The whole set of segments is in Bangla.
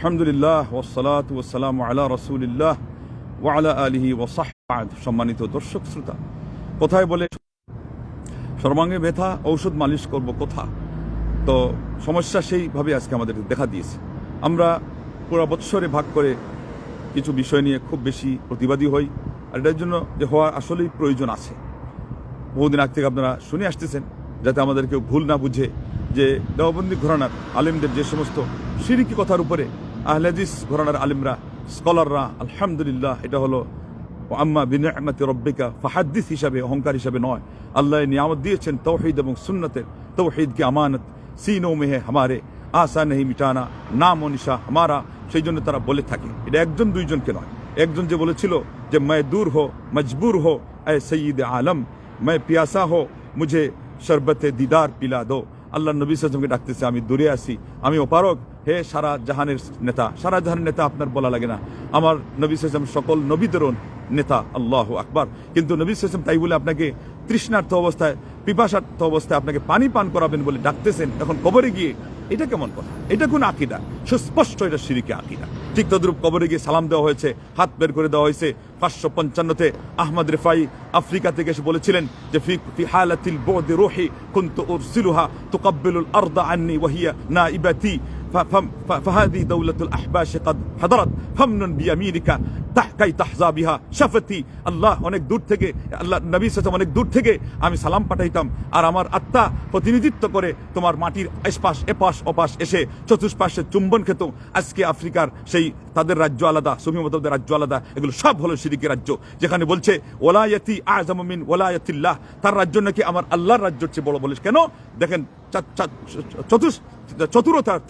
আলহামদুলিল্লাহ ওসালাত ওসালাম আলা রসুলিল্লাহ ওয়ালা আলিহি ওসাহাদ সম্মানিত দর্শক, শ্রোতা, কোথায় বলে সর্বাঙ্গে ব্যথা, ঔষধ মালিশ করব কোথা? তো সমস্যা সেইভাবে আজকে আমাদের দেখা দিয়েছে। আমরা পুরো বৎসরে ভাগ করে কিছু বিষয় নিয়ে খুব বেশি প্রতিবাদী হই। আর এটার জন্য যে হওয়ার আসলেই প্রয়োজন আছে। বহুদিন আগ থেকে আপনারা শুনে আসতেছেন, যাতে আমাদের কেউ ভুল না বুঝে যে দেওবন্দি ঘরানার আলিমদের যে সমস্ত সিরিকি কথার উপরে আহলেদিস ঘরানার আলিমরা, স্কলাররা, আলহামদুলিল্লাহ, এটা হলো আম্মা বিনামাতি রব্বিকা ফাহাদ্দিস হিসাবে, অহংকার হিসাবে নয়। আল্লাহ নিয়ামত দিয়েছেন তৌহিদ এবং সুন্নতের। তৌহিদ কি আমানত সিনো মেহে হামারে আসা নেহি মিটানা, নাম অনিশা হামারা, সেই জন্য তারা বলে থাকে। এটা একজন দুইজনকে নয়। একজন যে বলেছিল যে মায় দূর হো, মজবুর হো, এ সঈদ আলম মায় পিয়াসা হো, মুঝে শরবতে দিদার পিলা দো আল্লাহ নবী সাজমকে ডাকতেছে, আমি দূরে আসি আমি অপারক হে সারা জাহানের নেতা, সারা জাহানের নেতা আপনার বলা লাগে না। আমার নবী সাজম সকল নবীদেরও নেতা, আল্লাহ আকবার। কিন্তু নবী সাজম তাই বলে আপনাকে তৃষ্ণার্থ অবস্থায়, পিপাসার্থ অবস্থায় আপনাকে পানি পান করাবেন বলে ডাকতেছেন। এখন কবরে গিয়ে এটা কেমন কথা? এটা কোন আকিদা? সুস্পষ্ট এটা সিরিকে আকিদা। ঠিক তদ্রুপ কবরে গিয়ে সালাম দেওয়া হয়েছে, হাত বের করে দেওয়া হয়েছে। পাঁচশো পঞ্চান্নতে আহমদ রেফাই আফ্রিকা থেকে এসে বলেছিলেন যে, ফি ফি হালাতিল বোদে রোহি কুন্ত তো কাব্বেলুল আর্দা আন্নি ওয়াহিয়া না ইবাতি فهذه دولة الأحباش قد حضرت فمن بيمينك তাহকাই তাহজা বিহা শাফতি আল্লাহ অনেক দূর থেকে আল্লাহ নবী সাল্লাম অনেক দূর থেকে আমি সালাম পাঠাইতাম আর আমার আত্মা প্রতিনিধিত্ব করে তোমার মাটির এসপাশ এপাশ অপাশ এসে চতুষ্পাশে চুম্বন খেত আজকে আফ্রিকার সেই তাদের রাজ্য আলাদা সুমিমতদের রাজ্য আলাদা এগুলো সব হলো সিরিকের রাজ্য যেখানে বলছে ওলায়তি আজমিন ওলায়তিল্লাহ তার রাজ্য নাকি আমার আল্লাহর রাজ্যর চেয়ে বড় বলিস কেন দেখেন চা- চা- চতুষ চতুরতার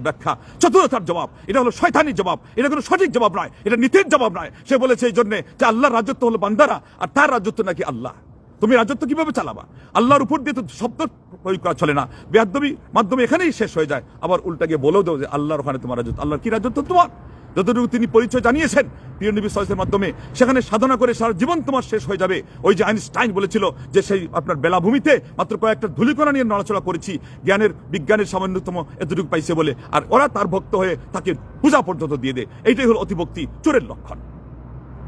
ব্যাখ্যা। চতুরতার জবাব। এটা হলো শয়তানি জবাব। এটা কোনো সঠিক জবাব নয়। এটা নীতির জবাব নয়। সে বলেছে এই জন্য যে আল্লাহর রাজত্ব হলো বান্দারা আর তার রাজত্ব নাকি আল্লাহ। তুমি রাজত্ব কীভাবে চালাবা? আল্লাহর উপর দিয়ে তো শব্দ প্রয়োগ করা চলে না। বেয়াদবি মাধ্যমে এখানেই শেষ হয়ে যায়। আবার উল্টা গিয়ে বলেও দেবো যে আল্লাহর ওখানে তোমার রাজত্ব। আল্লাহর কি রাজত্ব তোমার? যতটুকু তিনি পরিচয় জানিয়েছেন, প্রিয় সাল্লাল্লাহু মাধ্যমে, সেখানে সাধনা করে সারা জীবন তোমার শেষ হয়ে যাবে। ওই যে আইনস্টাইন বলেছিল যে সেই আপনার বেলাভূমিতে মাত্র কয়েকটা ধুলিকণা নিয়ে নড়াচড়া করেছি। জ্ঞানের, বিজ্ঞানের সামান্যতম এতটুকু পাইছে বলে। আর ওরা তার ভক্ত হয়ে তাকে পূজা পর্যন্ত দিয়ে দেয় এইটাই হল অতিভক্তি চোরের লক্ষণ।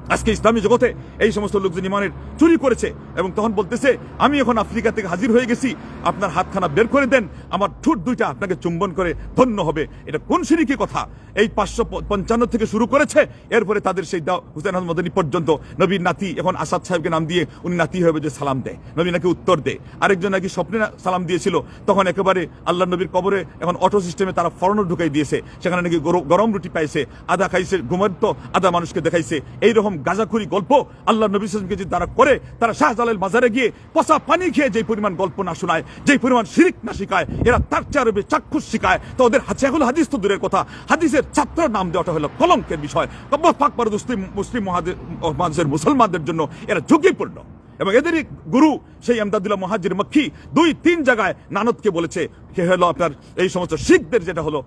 আজকে ইসলামী জগতে এই সমস্ত লোকজন ইমানের চুরি করেছে এবং তখন বলতেছে, আমি এখন আফ্রিকা থেকে হাজির হয়ে গেছি। আপনার হাতখানা বের করে দেন। আমার ঠোঁট দুইটা আপনাকে চুম্বন করে ধন্য হবে। এটা কোন সিরিকি কথা? এই পাঁচশো পঞ্চান্ন থেকে শুরু করেছে। এরপরে তাদের সেই দাও হুসেন আহমদ পর্যন্ত নবীর নাতি এখন আসাদ সাহেবকে নাম দিয়ে উনি নাতি হবে যে সালাম দেয় নবী নাকি উত্তর দেয় আরেকজন নাকি স্বপ্নে সালাম দিয়েছিল। তখন একেবারে আল্লাহ নবীর কবরে এখন অটো সিস্টেমে তারা ফরনো ঢুকাই দিয়েছে। সেখানে নাকি গরম- গরম রুটি পাইছে আধা খাইছে, ঘুমন্ত আধা মানুষকে দেখাইছে। এইরকম গাজাখুরি গল্প আল্লাহ নবী সাল্লামকে যদি তারা করে, তারা শাহজালাল মাজারে গিয়ে পচা পানি খেয়ে যে পরিমাণ গল্প না শোনায় যে পরিমাণ শিরিক না শিখায়, এরা তার চারবে চাক্ষুষ শিখায়। তো ওদের হাতে এগুলো হাদিস তো দূরের কথা। হাদিসের ছাত্র নাম দেওয়াটা হলো কলঙ্কের বিষয়। পাক পার মুসলিম মুসলিম মহাদে- মুসলমানদের জন্য এরা ঝুঁকিপূর্ণ। এবং এদেরই গুরু সেই আমদাদুল্লাহ মহাজির মক্কি দুই তিন জায়গায় নানদকে বলেছে সে হলো আপনার এই সমস্ত শিখদের যেটা হলো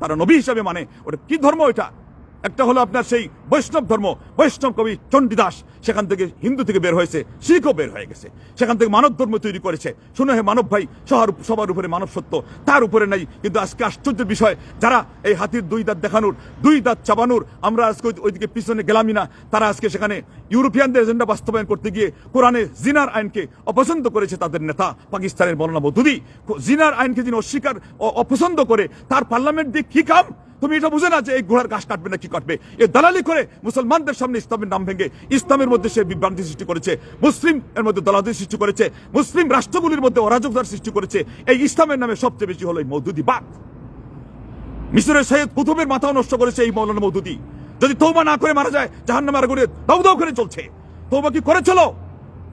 তারা নবী হিসাবে মানে ওটা কি ধর্ম ওইটা? একটা হলো আপনার সেই বৈষ্ণব ধর্ম, বৈষ্ণব কবি চণ্ডীদাস, সেখান থেকে হিন্দু থেকে বের হয়েছে, শিখও বের হয়ে গেছে। সেখান থেকে মানব ধর্ম তৈরি করেছে। শুনে হে মানব ভাই, সবার সবার উপরে মানব সত্য, তার উপরে নাই। কিন্তু আজকে আশ্চর্যের বিষয়, যারা এই হাতির দুই দাঁত দেখানোর, দুই দাঁত চাবানোর, আমরা আজকে ওই- ওইদিকে পিছনে গেলামই না। তারা আজকে সেখানে ইউরোপিয়ানদের এজেন্ডা বাস্তবায়ন করতে গিয়ে কোরআনে জিনার আইনকে অপছন্দ করেছে তাদের নেতা, পাকিস্তানের মৌলানা মধুদি জিনার আইনকে যিনি অস্বীকার অপছন্দ করে, তার পার্লামেন্ট দিয়ে কি কাম? তুমি এটা বুঝে না যে এই ঘোড়ার ঘাস কাটবে না কি কাটবে? এ দালালি করে মুসলমানদের সামনে ইসলামের নাম ভেঙে ইসলামের মধ্যে সে বিভ্রান্তি সৃষ্টি করেছে, মুসলিম এর মধ্যে দলাদি সৃষ্টি করেছে, মুসলিম রাষ্ট্রগুলির মধ্যে অরাজকতার সৃষ্টি করেছে। এই ইসলামের নামে সবচেয়ে বেশি হলো এই মৌদুদি বাদ মিশরের সৈয়দ কুতুবের মাথাও নষ্ট করেছে এই মৌলানা মৌদুদি। যদি তৌবা না করে মারা যায় জাহান নামে আগুনে দাউ দাউ করে চলছে। তৌবা কি করেছিল?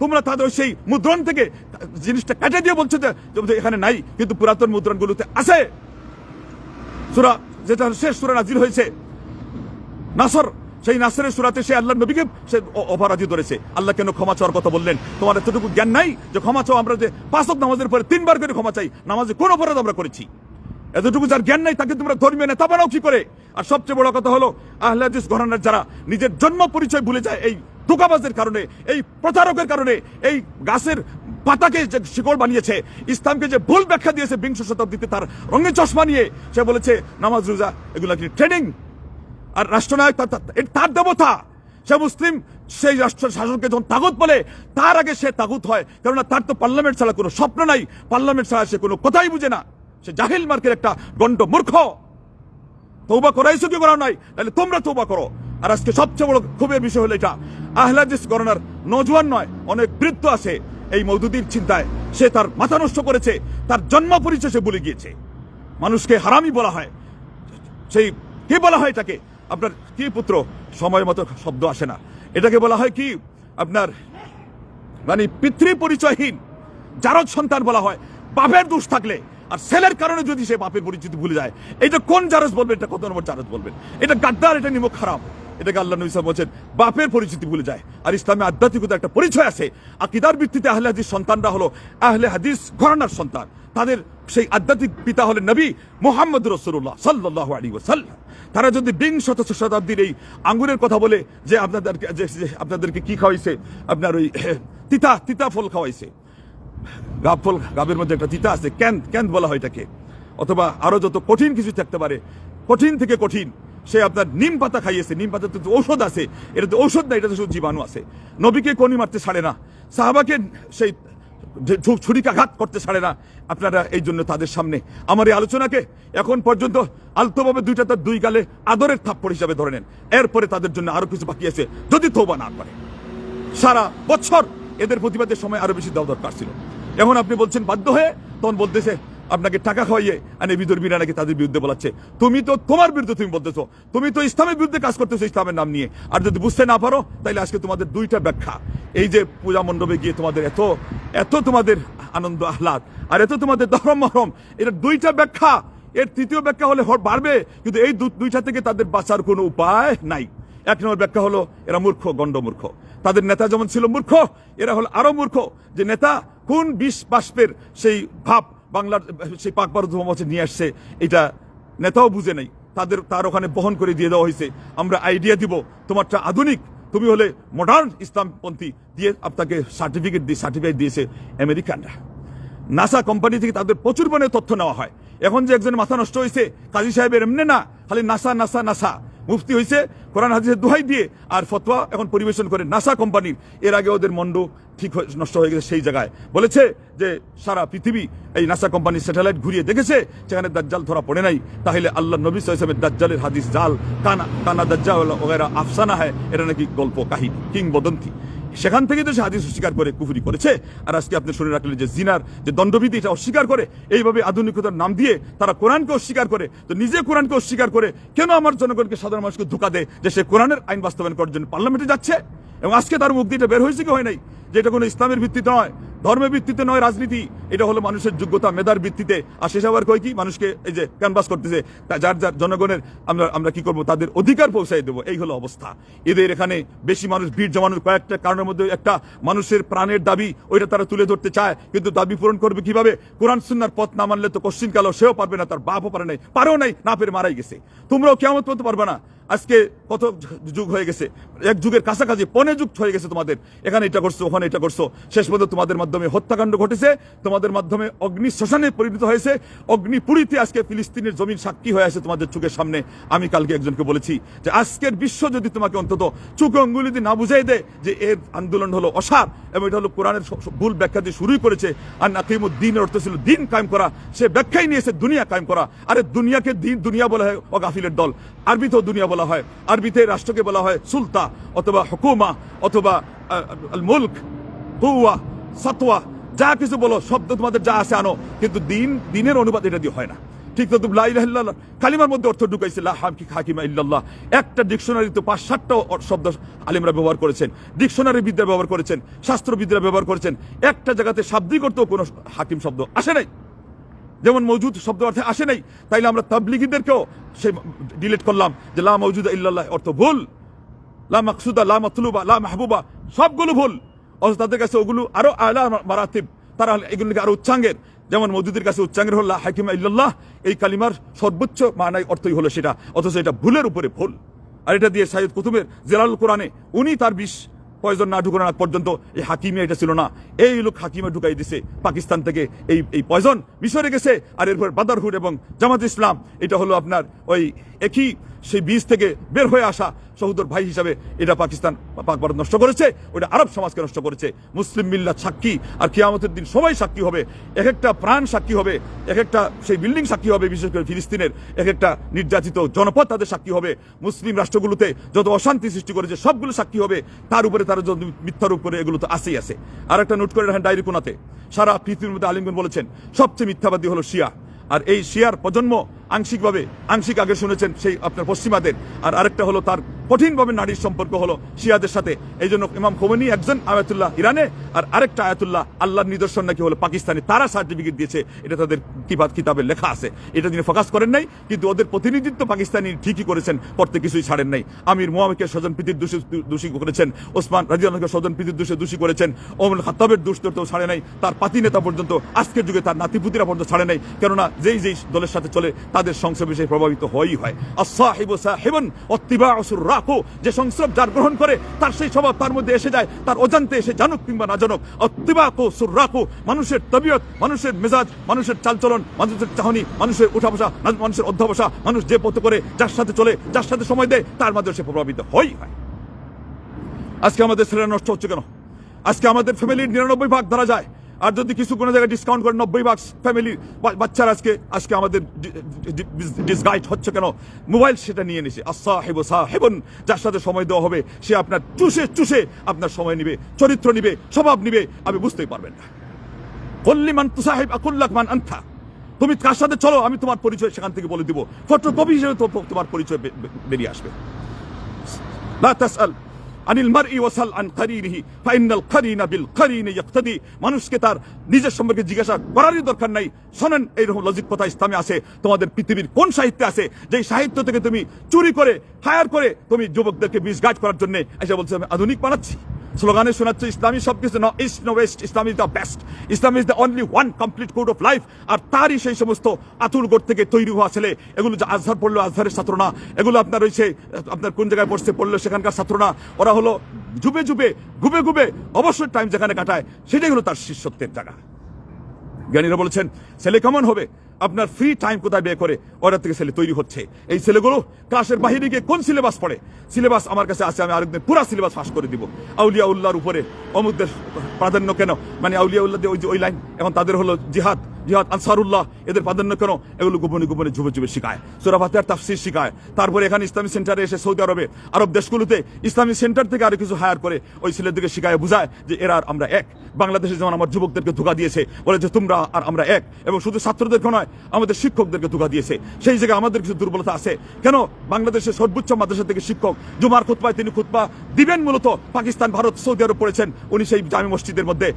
তোমরা তাদের সেই মুদ্রণ থেকে জিনিসটা কেটে দিয়ে বলছো যে এখানে নাই, কিন্তু পুরাতন মুদ্রণগুলোতে আছে। সুরা যেটা শেষ সুরা নাজির হয়েছে। নাসর, সেই নাসরের সুরাতে সে আল্লাহ নবীকে সে অপরাধী ধরেছে। আল্লাহ কেন ক্ষমা চাওয়ার কথা বললেন? তোমার এতটুকু জ্ঞান নাই যে ক্ষমা চাও, আমরা যে পাঁচক নামাজের পরে তিনবার করে ক্ষমা চাই, নামাজে কোন অপরাধ আমরা করেছি? এতটুকু যার জ্ঞান নাই, তাকে তোমরা ধর্মীয় নেতা বানাও কি করে? আর সবচেয়ে বড় কথা হলো আহলাদিস ঘরানার যারা নিজের জন্ম পরিচয় ভুলে যায়, এই ধোকাবাজের কারণে, এই প্রতারকের কারণে, এই গাছের পাতাকে যে শিকড় বানিয়েছে, ইসলামকে যে ভুল ব্যাখ্যা দিয়েছে বিংশ শতাব্দীতে তার রঙের চশমা নিয়ে, সে বলেছে, নামাজ, রোজা, এগুলো কি ট্রেনিং আর রাষ্ট্রনায়ক তার- দেবতা, সে মুসলিম, সেই রাষ্ট্র শাসনকে যখন তাগুত বলে, তার আগে সে তাগুত হয়। কেননা তার তো পার্লামেন্ট ছাড়া কোনো স্বপ্ন নাই। পার্লামেন্ট ছাড়া সে কোনো কথাই বুঝে না। সে জাহিল মার্কের একটা গণ্ড মূর্খ। তৌবা করাইছো কি করা নাই? তাহলে তোমরা তৌবা করো। আর আজকে সবচেয়ে বড় খুবই বিষয় হলো এটা। আহলাদিস গণনার নজওয়ান নয়, অনেক বৃদ্ধ আছে। এই মৌদুদির চিন্তায় সে তার মাথা নষ্ট করেছে, তার জন্ম পরিচয় সে ভুলে গিয়েছে। মানুষকে হারামি বলা হয়। সেই কি বলা হয় এটাকে? আপনার কি পুত্র? সময় মতো শব্দ আসে না। এটাকে বলা হয় কি? আপনার মানে পিতৃ পরিচয়হীন জারদ সন্তান বলা হয়। বাপের দোষ থাকলে, আর ছেলের কারণে যদি সে বাপের পরিচিতি ভুলে যায়। এটা কোন জারজ বলবেন? এটা কত নম্বর জারজ বলবেন? এটা গাদ্দার, এটা নিমক খারাপ এটাকে আল্লাহ নবী সাহেব বলছেন, বাপের পরিচিতি ভুলে যায়। আর ইসলামে আধ্যাত্মিকতা একটা পরিচয় আছে। আকিদার ভিত্তিতে আহলে হাদিস সন্তানরা হলো আহলে হাদিস ঘরানার সন্তান। তাদের সেই আধ্যাত্মিক পিতা হলেন নবী মোহাম্মদ রসুল্লাহ সাল্লাহ আলী ওসাল্লাম তারা যদি বিংশত শতাব্দীর এই আঙ্গুরের কথা বলে যে আপনাদেরকে যে আপনাদেরকে কি খাওয়াইছে? আপনার ওই তিতা তিতা ফল খাওয়াইছে। গাব ফল, গাবের মধ্যে একটা তিতা আছে ক্যান ক্যান বলা হয় এটাকে। অথবা আরও যত কঠিন কিছু থাকতে পারে, কঠিন থেকে কঠিন। সে আপনার নিম পাতা খাইয়েছে, নিম পাতা তো ঔষধ আছে। এটা তো ঔষধ না এটা তো শুধু জীবাণু আছে। নবীকে কনি মারতে ছাড়ে না। সাহাবাকে সেই ছুরিকাঘাত করতে ছাড়ে না। আপনারা এই জন্য তাদের সামনে। আমার এই আলোচনাকে এখন পর্যন্ত আলতোভাবে দুইটা তার দুই গালে আদরের থাপ্পড় হিসাবে ধরে নেন। এরপরে তাদের জন্য আরও কিছু বাকি আছে, যদি তোবা না করে। সারা বছর এদের প্রতিবাদের সময় আরও বেশি দেওয়া দরকার ছিল। এখন আপনি বলছেন বাধ্য হয়ে, তখন বলতেছে আপনাকে টাকা খাওয়াইয়ে আনে বিদর্মীরা নাকি তাদের বিরুদ্ধে বলাচ্ছে। তুমি তো তোমার বিরুদ্ধে তুমি বলতেছো। তুমি তো ইসলামের বিরুদ্ধে কাজ করতেছো ইসলামের নাম নিয়ে। আর যদি বুঝতে না পারো তাহলে আজকে তোমাদের দুইটা ব্যাখ্যা। এই যে পূজা মণ্ডপে গিয়ে তোমাদের এত এত তোমাদের আনন্দ, আহ্লাদ, আর এত তোমাদের দরম মহরম এটা দুইটা ব্যাখ্যা। এর তৃতীয় ব্যাখ্যা হলে হর বাড়বে, কিন্তু এই দুইটা থেকে তাদের বাঁচার কোনো উপায় নাই। এক নম্বর ব্যাখ্যা হলো, এরা মূর্খ, গণ্ড মূর্খ। তাদের নেতা যেমন ছিল মূর্খ, এরা হলো আরও মূর্খ। যে নেতা কোন বিষ বাষ্পের সেই ভাব বাংলার, সেই পাক ভারত নিয়ে আসছে, এটা নেতাও বুঝে নেই। তাদের, তার ওখানে বহন করে দিয়ে দেওয়া হয়েছে। আমরা আইডিয়া দিব, তোমারটা আধুনিক, তুমি হলে মডার্ন ইসলামপন্থী, দিয়ে আপনাকে সার্টিফিকেট দিয়ে সার্টিফিকেট দিয়েছে আমেরিকানরা। নাসা কোম্পানি থেকে তাদের প্রচুর পরিমাণে তথ্য নেওয়া হয়। এখন যে একজন মাথা নষ্ট হয়েছে, কাজী সাহেবের এমনি না, খালি নাসা নাসা নাসা মুফতি হয়েছে কোরআন হাদিসের দোহাই দিয়ে আর ফতোয়া এখন পরিবেশন করে নাসা কোম্পানির। এর আগে ওদের মন্ড ঠিক নষ্ট হয়ে গেছে সেই জায়গায়। বলেছে যে সারা পৃথিবী এই নাসা কোম্পানির স্যাটেলাইট ঘুরিয়ে দেখেছে, সেখানে দাজ্জাল ধরা পড়ে নাই। তাহলে আল্লাহ নবী সাহেবের দাজ্জালের হাদিস জাল, কানা কানা দাজ্জাল ওগেরা আফসানা হয় এটা নাকি গল্প কাহিনী কিংবদন্তি। সেখান থেকে তো সে হাদিস অস্বীকার করে, কুফুরি করেছে। আর আজকে আপনি শুনে রাখলেন যে জিনার যে দণ্ডবিধি, এটা অস্বীকার করে, এইভাবে আধুনিকতার নাম দিয়ে তারা কোরআনকে অস্বীকার করে, তো নিজে কোরআনকে অস্বীকার করে কেন আমার জনগণকে সাধারণ মানুষকে ধোকা দেয় যে সে কোরআনের আইন বাস্তবায়ন করার জন্য পার্লামেন্টে যাচ্ছে? এবং আজকে তার মুক্তিটা বের হয়েছে কি হয় নাই? যে এটা কোনো ইসলামের ভিত্তিতে নয় ধর্মের ভিত্তিতে নয়, রাজনীতি। এটা হলো মানুষের যোগ্যতা, মেধার ভিত্তিতে। আর শেষ আবার কয় কি? মানুষকে এই যে ক্যানভাস করতেছে। যার যার জনগণের আমরা আমরা কি করব? তাদের অধিকার পৌঁছাই দেবো। এই হলো অবস্থা। এদের এখানে বেশি মানুষ, ভিড় জমানোর কয়েকটা কারণের মধ্যে একটা মানুষের প্রাণের দাবি, ওইটা তারা তুলে ধরতে চায়। কিন্তু দাবি পূরণ করবে কীভাবে? কোরআন, সুন্নার পথ না মানলে তো কোশ্চিন কালো সেও পারবে না, তার বাপও পারে নাই, পারেও নাই, না পেরে মারাই গেছে। তোমরাও কেমন করতে পারবে না। আজকে কত যুগ হয়ে গেছে? এক যুগের কাছাকাছি, পনে যুগ হয়ে গেছে তোমাদের। এখানে এটা করছ, ওখানে এটা করছ। শেষ পর্যন্ত তোমাদের মাধ্যমে হত্যাকাণ্ড ঘটেছে, তোমাদের মাধ্যমে অগ্নি শ্মশানে পরিণত হয়েছে। অগ্নিপুরীতে আজকে ফিলিস্তিনের জমির সাক্ষী হয়ে আছে তোমাদের চোখের সামনে। আমি কালকে একজনকে বলেছি যে আজকের বিশ্ব যদি তোমাকে অন্তত চোখে অঙ্গুলি দিয়ে না বুঝাই দেয় যে এর আন্দোলন হলো অসার এবং এটা হলো কোরআনের ভুল ব্যাখ্যা দিয়ে শুরুই করেছে আর নাকিমুদ্দিনের অর্থ ছিল দিন কায়েম করা। সে ব্যাখ্যাই নিয়েছে দুনিয়া কায়েম করা। আরে দুনিয়াকে দিন, দুনিয়া বলা হয় ও গাফিলের দল আরবিতেও দুনিয়া বলা হয়, আরবিতে রাষ্ট্রকে বলা হয় সুলতা অথবা হুকুমা অথবা মুলক হুয়া সাতোয়া যা কিছু বলো শব্দ তোমাদের যা আছে আনো। কিন্তু দিন, দিনের অনুবাদ এটা দিয়ে হয় না। ঠিক তো তুমি কালিমার মধ্যে অর্থ ঢুকাইছে হামকি হাকিমা ইল্লাল্লাহ একটা ডিকশনারি তো পাঁচ, সাতটা শব্দ আলিমরা ব্যবহার করেছেন। ডিকশনারি বিদ্যা ব্যবহার করেছেন, শাস্ত্রবিদ্যা ব্যবহার করেছেন। একটা জায়গাতে শাব্দিক অর্থ কোনো হাকিম শব্দ আসে নাই। যেমন মৌজুদ শব্দ অর্থে আসে নাই, তাইলে আমরা তাবলিগীদেরকেও সে ডিলিট করলাম যে লা মৌজুদা ইল্লাল্লাহ অর্থ ভুল, লা মাকসুদা, লা মাতলুবা, লা মাহবুবা, সবগুলো ভুল। অথচ তাদের কাছে ওগুলো আরও আলা মারাতিব। তারা এগুলোকে আরও উচ্চাঙ্গের। যেমন মজুদের কাছে উচ্চাঙ্গের হল হাকিমা ইল্লাল্লাহ, এই কালিমার সর্বোচ্চ মানায় অর্থই হলো সেটা। অথচ এটা ভুলের উপরে ভুল। আর এটা দিয়ে সাইদ কুতুবের জেলাল কোরআনে, উনি তার বিশ পয়জন না ঢুকানো আগ পর্যন্ত এই হাকিমে এটা ছিল না। এই লোক হাকিমে ঢুকাই দিছে, পাকিস্তান থেকে এই এই পয়জন মিশরে গেছে, আর এরপর বাদারহুড এবং জামাত ইসলাম, এটা হলো আপনার ওই একই সেই বীজ থেকে বের হয়ে আসা সহোদর ভাই হিসাবে এটা পাকিস্তান পাক ভারত নষ্ট করেছে ওটা আরব সমাজকে নষ্ট করেছে। মুসলিম মিল্লাত সাক্ষী, আর কিয়ামতের দিন সবাই সাক্ষী হবে এক একটা প্রাণ সাক্ষী হবে এক একটা সেই বিল্ডিং সাক্ষী হবে, বিশেষ করে ফিলিস্তিনের এক একটা নির্যাতিত জনপদ তাদের সাক্ষী হবে। মুসলিম রাষ্ট্রগুলোতে যত অশান্তি সৃষ্টি করেছে, সবগুলো সাক্ষী হবে, তার উপরে তারা যত মিথ্যার উপরে এগুলো তো আসেই আছে। আর একটা নোট করে রাখেন ডায়েরি কোনাতে, সারা পৃথিবীর মধ্যে আলিমগন বলেছেন, সবচেয়ে মিথ্যাবাদী হলো শিয়া। আর এই শিয়ার প্রজন্ম আংশিকভাবে, আংশিক আগে শুনেছেন সেই আপনার পশ্চিমাদের। আর আরেকটা হলো তার কঠিনভাবে নারীর সম্পর্ক হলো শিয়াদের সাথে। এই জন্য ইমাম খোমেনি একজন আয়াতুল্লাহ ইরানে, আর আরেকটা আয়াতুল্লাহ আল্লাহর নিদর্শন নাকি হলো পাকিস্তানে। তারা সার্টিফিকেট দিয়েছে, এটা তাদের কিবাদ কিতাবে লেখা আছে। এটা তিনি ফোকাস করেন নাই, কিন্তু ওদের প্রতিনিধিত্ব পাকিস্তানি ঠিকই করেছেন করতে কিছুই ছাড়েন নাই। আমির মোহাম্মদকে স্বজন প্রীতির দোষী দোষী করেছেন, ওসমান রাজিয়ানকে স্বজন প্রীতির দোষে দোষী করেছেন, ওমর খাত্তাবের দোষ তো ছাড়ে নাই, তার পাতি নেতা পর্যন্ত আজকের যুগে তার নাতিপুতিরা পর্যন্ত ছাড়ে নাই। কেননা যেই যেই দলের সাথে চলে তাদের সংসব বিষয়ে প্রভাবিত হয়ই হয়। আসাহিবু সাহিবন অত্তিবা অসুর রাখো যে সংস্রব যার গ্রহণ করে, তার সেই স্বভাব তার মধ্যে এসে যায়, তার অজান্তে এসে জানুক কিংবা না জানুক। অত্তিবা কো সুর রাখো মানুষের তবিয়ত, মানুষের মেজাজ, মানুষের চালচলন, মানুষের চাহনি, মানুষের উঠা বসা মানুষের অধ্যাবসা, মানুষ যে পথ করে, যার সাথে চলে, যার সাথে সময় দেয়, তার মাধ্যমে সে প্রভাবিত হয়ই হয়। আজকে আমাদের ছেলেরা নষ্ট হচ্ছে কেন? আজকে আমাদের ফ্যামিলির নিরানব্বই ভাগ ধরা যায়। আর যদি কিছু কোনো জায়গায় ডিসকাউন্ট করে, নব্বই ভাগ ফ্যামিলির বাচ্চারা আজকে আজকে আমাদের ডিসগাইড হচ্ছে কেন? মোবাইল সেটা নিয়ে নিছে। আসাহেব সাহেবন, যার সাথে সময় দেওয়া হবে, সে আপনার চুষে চুষে আপনার সময় নিবে, চরিত্র নিবে, স্বভাব নিবে আপনি বুঝতেই পারবেন না। কল্লিমান তুসাহেব আকুল্লাক মান আন্থা। তুমি কার সাথে চলো, আমি তোমার পরিচয় সেখান থেকে বলে দিব। ফটোকপি হিসেবে তোমার পরিচয় বেরিয়ে আসবে। لا আনিল মার ওয়াসাল আন কারিনহি ফাইনাল কারিনা বিল কারিন ইয়াক্তাদি। মানুষকে তার নিজের সম্পর্কে জিজ্ঞাসা করারই দরকার নাই। শোনেন এইরকম লজিক কথা ইসলামে আছে, তোমাদের পৃথিবীর কোন সাহিত্য আছে, যেই সাহিত্য থেকে তুমি চুরি করে হায়ার করে তুমি যুবকদেরকে বিষ করার জন্য এসে বলছে, আমি আধুনিক বানাচ্ছি। স্লোগানে শোনাচ্ছে, ইসলামী সবকিছু ন, east no west, Islam is the best. Islam is the only one complete code of life, আর তারই সেই সমস্ত আতুরগড় থেকে তৈরি হওয়া ছেলে, এগুলো যে আজহার পড়ল, আজহারের ছাত্র না। এগুলো আপনার রয়েছে আপনার কোন জায়গায় পড়ছে, পড়ল সেখানকার ছাত্র না। ওরা হলো জুবে জুবে গুবে গুবে অবশ্যই টাইম যেখানে কাটায়, সেটাই হলো তার শিষ্যত্বের জায়গা। জ্ঞানীরা বলেছেন, ছেলে কেমন হবে? আপনার ফ্রি টাইম কোথায় বের করে? ওরা থেকে ছেলে তৈরি হচ্ছে। এই ছেলেগুলো ক্লাসের বাহিরে গিয়ে কোন সিলেবাস পড়ে? সিলেবাস আমার কাছে আছে, আমি আরেকদিন পুরা সিলেবাস ফাঁস করে দিব। আউলিয়া উল্লাহর উপরে অমুকদের প্রাধান্য কেন? মানে আউলিয়া উল্লাহ ওই যে ওই লাইন এখন তাদের হলো জিহাদ। জিহাদ আনসারুল্লাহ, এদের প্রাধান্য কেন? এগুলো গোপনে গোপনে যুবে যুবে শিখায়। সুরাফাতের তাফসির শিখায়। তারপরে এখানে ইসলামী সেন্টারে এসে সৌদি আরবে, আরব দেশগুলোতে ইসলামী সেন্টার থেকে আরও কিছু হায়ার করে ওই ছেলেদেরকে শিখায়, বুঝায় যে এরা আর আমরা এক। বাংলাদেশে যেমন আমার যুবকদেরকে ধোকা দিয়েছে, বলে যে তোমরা আর আমরা এক। এবং শুধু ছাত্রদেরকে নয়, আমাদের শিক্ষকদেরকে ধোকা দিয়েছে। সেই জায়গায় আমাদের কিছু দুর্বলতা আছে। কেন? বাংলাদেশের সর্বোচ্চ মাদ্রাসা থেকে শিক্ষক জুমার খুতবায় তিনি খুতবা দিবেন মূলত পাকিস্তান, ভারত, সৌদি আরব পড়েছেন। উনি সেই জামি মসজিদের মধ্যে।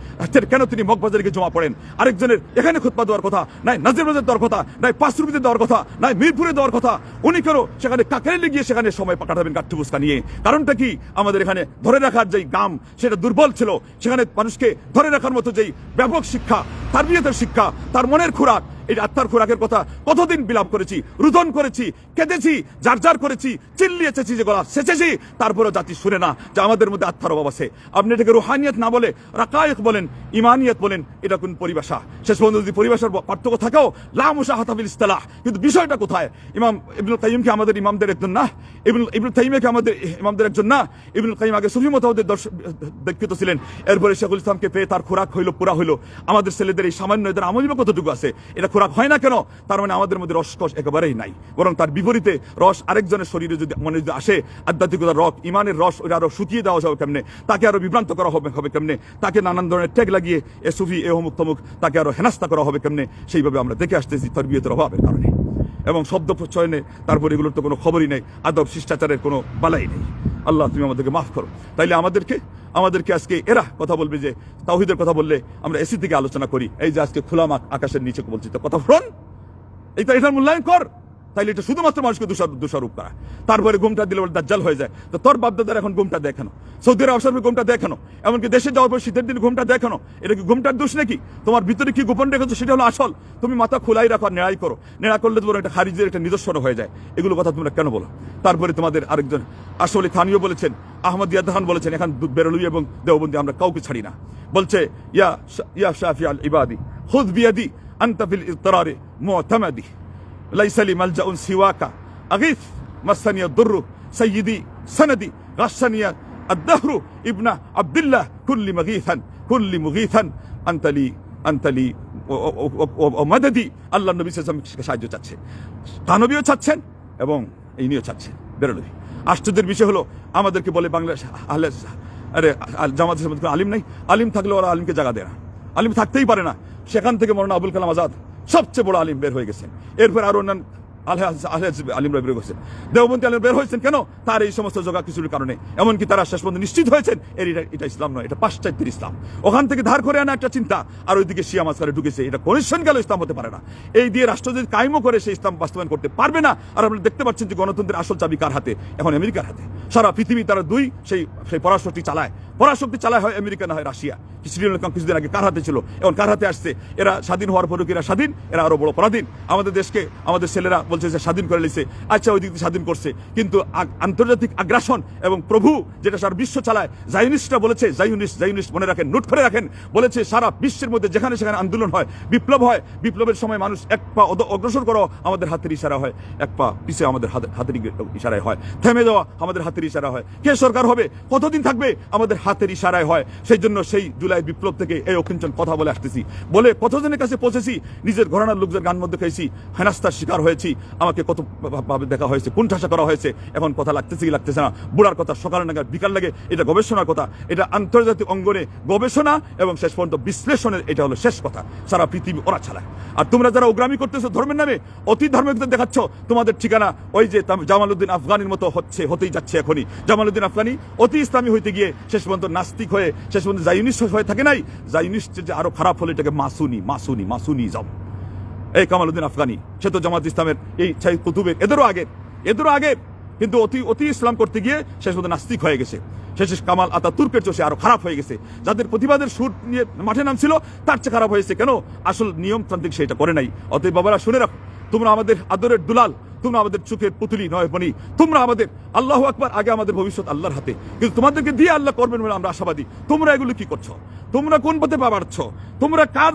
কেন তিনি মগবাজারকে জমা পড়েন? আরেকজনের এখানে খুতবা দেওয়ার কথা, নাই নাজির দেওয়ার কথা, নাই পাঁচরুপিতে দেওয়ার কথা, নাই মিরপুরে দেওয়ার কথা, উনি কেন সেখানে কাকারে গিয়ে সেখানে সময় কাটাবেন কাঠ্যপুস্কা নিয়ে? কারণটা কি? আমাদের এখানে ধরে রাখার যেই গাম সেটা দুর্বল ছিল। সেখানে মানুষকে ধরে রাখার মতো যেই ব্যাপক শিক্ষা, তার শিক্ষা, তার মনের খোরাক এই আত্মার খোরাকের কথা কতদিন বিলাপ করেছি, রুদন করেছি, কেঁদেছি যার যার করেছি, চিল্লিয়ে চেঁচি যে গলা সেচেছি, তারপরেও জাতি শুনে না যে আমাদের মধ্যে আত্মার অভাব আছে। আপনি এটাকে রুহানিয়ত না বলে রাকায়ক বলেন, ইমানিয়ত বলেন, এটা কোন পরিভাষা? শেষ পর্যন্ত যদি পরিভাষার পার্থক্য থাকেও লামুসা হাতাবিল ইস্তালাহ কিন্তু বিষয়টা কোথায়? ইমাম ইবনুল কাইমকে আমাদের ইমামদের একজন না? ইবনুল ইবনুল তাইমিয়াকে আমাদের ইমামদের একজন না? ইবনুল কাইম আগে সুফি মতাহদের ব্যক্তিত্ব ছিলেন। এরপরে শেখুল ইসলামকে পেয়ে তার খোরাক হইল পুরা হইল। আমাদের ছেলেদের এই সামান্য এদের আমলিব কতটুকু আছে? এটা খোরাক হয় না কেন? তার মানে আমাদের মধ্যে রসকস একেবারেই নাই। বরং তার বিপরীতে রস আরেকজনের শরীরে যদি মনে যদি আসে আধ্যাত্মিকতার রস ইমানের রস ওটা আরও শুকিয়ে দেওয়া যাবে কেমনে? তাকে আরও বিভ্রান্ত করা হবে হবে কেমনে? তাকে নানান ধরনের ট্যাগ লাগিয়ে এ সুফি, এ অমুক তমুক তাকে আরও হেনাস্তা করা হবে কেমনে? সেইভাবে আমরা দেখে আসতেছি তরবিয়তের অভাবের কারণে। এবং শব্দ প্রচয় নেই, তারপর এগুলোর তো কোনো খবরই নেই, আদব শিষ্টাচারের কোনো বালাই নেই। আল্লাহ, তুমি আমাদেরকে মাফ করো। তাইলে আমাদেরকে আমাদেরকে আজকে এরা কথা বলবে যে তাহিদের কথা বললে আমরা এসি থেকে আলোচনা করি। এই যে আজকে খোলা আকাশের নিচে বলছি তো কথা ফ্রন এইটা, এটার মূল্যায়ন কর। তাইলে এটা শুধুমাত্র মানুষকে দোষারোপ দোষারোপ করা। তারপরে ঘুমটা দিলে বলে দাজ্জাল হয়ে যায়। তো তোর বাপদাদার এখন ঘুমটা দেখানো। সৌদি আরব পর ঘুমটা দেখানো। এমনকি দেশে যাওয়ার পর শীতের দিন ঘুমটা দেখানো। এটা কি ঘুমটার দোষ নাকি? তোমার ভিতরে কি গোপন রেখেছো সেটা হলো আসল। তুমি মাথা খোলাই রাখো আর নেড়াই করো। নেড়া করলে তোমার একটা খারিজের একটা নিদর্শন হয়ে যায়। এগুলো কথা তোমরা কেন বলো? তারপরে তোমাদের আরেকজন আসলে খানিও বলেছেন আহমদ ইয়াদাহান বলেছেন, এখন বেরোলুই এবং দেওবন্দি আমরা কাউকে ছাড়ি না। বলছে, ইয়া ইয়া শাফি ইবাদি খুদ বিয়াদি আনতা ফিল ইতরারে মুতামাদি। লাইসা লি মালজাউন সিওয়াকা আগিথ মাসানি الضر سيدي سندي غشني الدهر ابن عبد الله كل مغيثا كل مغيثا انت لي انت لي মদদি আল্লাহ নবী সাল্লাল্লাহু আলাইহি ওয়াসাল্লাম সাহায্য চাচ্ছে কানবীও চাচ্ছেন এবং ইনিও চাচ্ছেন বেরোলই আশ্চর্যের বিষয় হলো আমাদেরকে বলে বাংলা আহলে আরে আল- জামাত ইসলামের কোনো আলিম নাই আলিম থাকলে ওরা আলিমকে জায়গা দেয় না আলিম থাকতেই পারে না সেখান থেকে মরনা আবুল কালাম আজাদ সবচেয়ে বড় আলিম বের হয়ে গেছেন। এরপর আরও অন্যান্য আলিমরা বের হয়েছেন দেওবন্দি আলিম বের হয়েছেন কেন? তার এই সমস্ত জগা কিছুর কারণে। এমনকি তারা শেষ পর্যন্ত নিশ্চিত হয়েছেন, এর এটা ইসলাম নয়, এটা পাশ্চাত্যের ইসলাম। ওখান থেকে ধার করে আনা একটা চিন্তা, আর ওইদিকে শিয়া মাসকারে ঢুকেছে, এটা কনিশন গেল, ইসলাম হতে পারে না। এই দিয়ে রাষ্ট্র যদি কায়েমও করে সেই ইসলাম বাস্তবায়ন করতে পারবে না। আর আপনারা দেখতে পাচ্ছেন যে গণতন্ত্রের আসল চাবি কার হাতে? এখন আমেরিকার হাতে। সারা পৃথিবী তারা দুই, সেই সেই পরাশক্তি চালায়। পরাশক্তি চালায় হয় আমেরিকা, না হয় রাশিয়া। শ্রীলঙ্কা কিছুদিন আগে কার হাতে ছিল? এখন কার হাতে আসছে? এরা স্বাধীন হওয়ার পরেও এরা স্বাধীন? এরা আরও বড় পরাধীন। আমাদের দেশকে, আমাদের ছেলেরা বলছে যে স্বাধীন করে লিছে আচ্ছা ওই দিক দিয়ে স্বাধীন করছে। কিন্তু আন্তর্জাতিক আগ্রাসন এবং প্রভু যেটা সারা বিশ্ব চালায়, জাইনিস্টরা বলেছে, জাইনিস্ট জাইনিস্ট মনে রাখেন, নোট করে রাখেন, বলেছে সারা বিশ্বের মধ্যে যেখানে সেখানে আন্দোলন হয়, বিপ্লব হয়, বিপ্লবের সময় মানুষ এক পা অগ্রসর করো, আমাদের হাতের ইশারা হয়। এক পা পিছিয়ে আমাদের হাতে- হাতের ইশারায় হয়। থেমে যাওয়া আমাদের হাতের ইশারা হয়। কে সরকার হবে? কতদিন থাকবে? আমাদের হাতের ইশারায় হয়। সেই জন্য সেই জুলাই বিপ্লব থেকে এই অকিঞ্চন কথা বলে আসতেছি। বলে কতজনের কাছে পৌঁছেছি? নিজের ঘরানার লোকদের গান মধ্যে খেয়েছি হেনাস্তার শিকার হয়েছি। আমাকে কত ভাবে দেখা হয়েছে, কুণ্ঠাসা করা হয়েছে। এখন কথা লাগতেছে কি লাগতেছে না। বুড়ার কথা, সকালে নাগাদ, বিকাল লাগে এটা গবেষণার কথা। এটা আন্তর্জাতিক অঙ্গনে গবেষণা এবং শেষ পর্যন্ত বিশ্লেষণের এটা হলো শেষ কথা। সারা পৃথিবী ওরা ছাড়ায় আর তোমরা যারা উগ্রামি করতেছো ধর্মের নামে অতি ধার্মিকদের দেখাচ্ছ, তোমাদের ঠিকানা ওই যে জামালউদ্দিন আফগানির মতো হচ্ছে, হতেই যাচ্ছে এখনই। জামালউদ্দিন আফগানি অতি ইসলামী হইতে গিয়ে শেষ পর্যন্ত নাস্তিক হয়ে, শেষ পর্যন্ত জাইনিস্ট হয়ে থাকে নাই। জাইনিস্ট যে আরও খারাপ হলে এটাকে মাসুনি মাসুনি মাসুনি যাও এই কামালউদ্দিন আফগানি সে তো জামাত ইসলামের এই শাহিদ কুতুবের এদেরও আগে এদেরও আগে, কিন্তু অতি অতি ইসলাম করতে গিয়ে শেষ মধ্যে নাস্তিক হয়ে গেছে। শেষে কামাল আতা তুর্কের চোষে আরও খারাপ হয়ে গেছে। যাদের প্রতিবাদের সুর নিয়ে মাঠে নামছিল, তার চেয়ে খারাপ হয়েছে কেন? আসল নিয়মতান্ত্রিক সেটা করে নাই। অতএব বাবারা, শুনে রাখো, তোমরা আমাদের আদরের দুলাল তোমরা আমাদের চোখের পুতুলি নয় বনি। তোমরা আমাদের, আল্লাহ আকবার, আগে আমাদের ভবিষ্যৎ আল্লাহর হাতে। কিন্তু তোমাদেরকে দিয়ে আল্লাহ করবেন বলে আমরা আশাবাদী। তোমরা এগুলো কি করছ? তোমরা কোন পথে পা বাড়ছ? তোমরা কার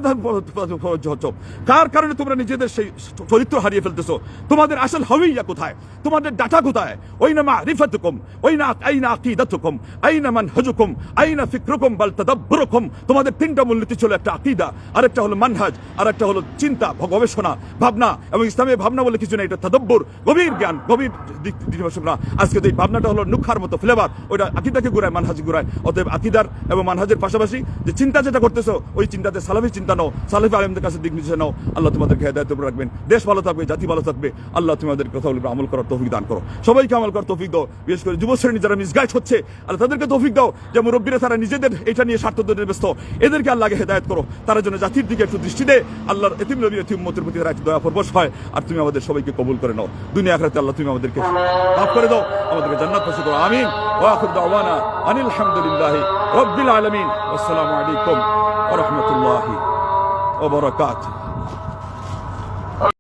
হচ্ছ কার কারণে তোমরা নিজেদের সেই চরিত্র হারিয়ে ফেলতেছো? তোমাদের আসল হবিয়া কোথায়? তোমাদের ডাটা কোথায়? ওই না মারিফাতুকুম ওই না আইনা আকিদাতুকুম, আইনা মানহাজুকুম, আইনা ফিকরুকুম বাল তাদাব্বুরুকুম। তোমাদের তিনটা মূলনীতি ছিল একটা আকিদা, আরেকটা হলো মানহাজ আর একটা হলো চিন্তা, গবেষণা, ভাবনা। এবং ইসলামের ভাবনা বলে কিছু নেই, এটা তাদব্বুর। গভীর জ্ঞান, গভীর দিবাসনা আজকে তো এই ভাবনাটা হলো নুখার মতো ফ্লেভার ওইটা আকিদাকে ঘুরায় মানহাজি ঘুরায়। অতএব আকিদার এবং মানহাজের পাশাপাশি যে চিন্তা যেটা করতেছো, ওই চিন্তাতে সালাফি চিন্তা নাও, সালাফি আলমদের কাছে দিক নির্দেশ নাও। আল্লাহ তোমাদেরকে হেদায়ত করে রাখবেন। দেশ ভালো থাকবে, জাতি ভালো থাকবে। আল্লাহ তোমাদের কথা বলবে আমল করার তৌফিক দান করো। সবাইকে আমল করার তৌফিক দাও। বিশেষ করে যুব শ্রেণি যারা মিসগাইড হচ্ছে, আল্লাহ তাদেরকে তৌফিক দাও যে মুরব্বীরা তারা নিজেদের এটা নিয়ে স্বার্থ ধরে ব্যস্ত। এদেরকে আল্লাহকে হেদায়ত করো। তারা যেন জাতির দিকে একটু দৃষ্টি দেয়। আল্লাহর এতিম নবী এতিম মতের প্রতি দয়া পরবশ হয়। আর তুমি আমাদের সবাইকে কবুল করে নাও দুনিয়া আখরাতে আল্লাহ তুমি আমাদেরকে মাফ করে দাও, আমাদেরকে জান্নাত পাশে করো আমিন। ওয়া আখির দাওয়ানা আনিল হামদুলিল্লাহ রব্বিল আলামিন। আসসালামু আলাইকুম ওয়া রাহমাতুল্লাহি ওয়া বারাকাতুহু।